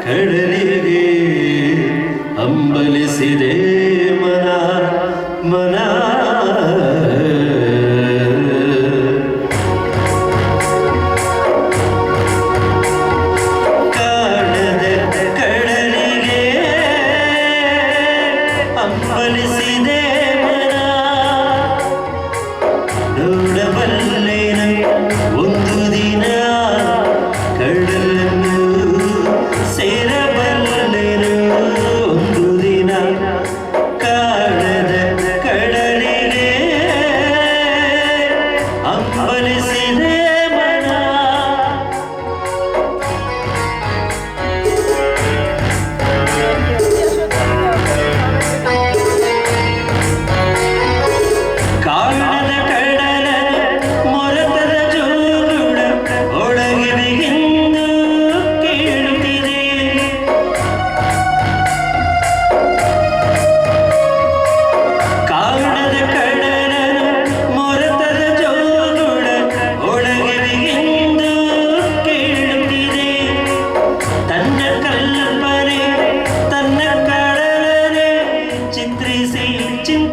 ಕಡಲಿಗೆ ಅಂಬಲಿಸಿದೆ ಮನ ಮನ. ಕಡದೆ ಕಡಲಿಗೆ ಅಂಬಲಿಸಿ